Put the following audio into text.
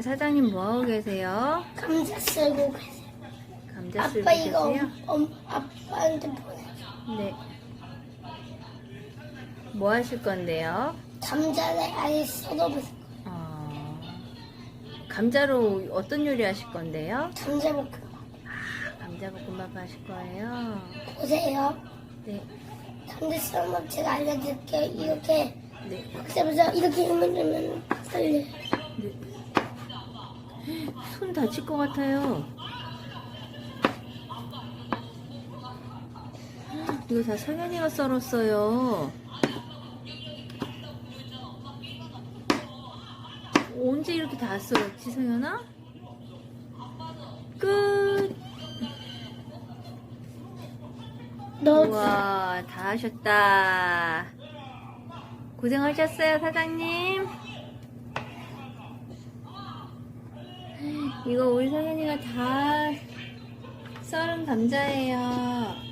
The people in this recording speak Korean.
사장님 뭐하고 계세요? 감자 쓸고 계세요. 감자 아빠 이거 계세요? 엄, 아빠한테 보내줘. 네. 뭐 하실 건데요? 감자를 아예 썰어보세요. 어, 감자로 어떤 요리 하실 건데요? 감자볶음. 감자볶음밥 하실 거예요? 보세요. 네. 감자 썰면 제가 알려드릴게요. 이렇게 네. 박사보자 이렇게 해놓으면 살려요. 네. 손 다칠 것 같아요. 이거 다 성현이가 썰었어요. 언제 이렇게 다 썰었지, 성현아? 끝! 너 우와, 다 하셨다. 고생하셨어요, 사장님. 이거 우리 성현이가 다 썰은 감자예요.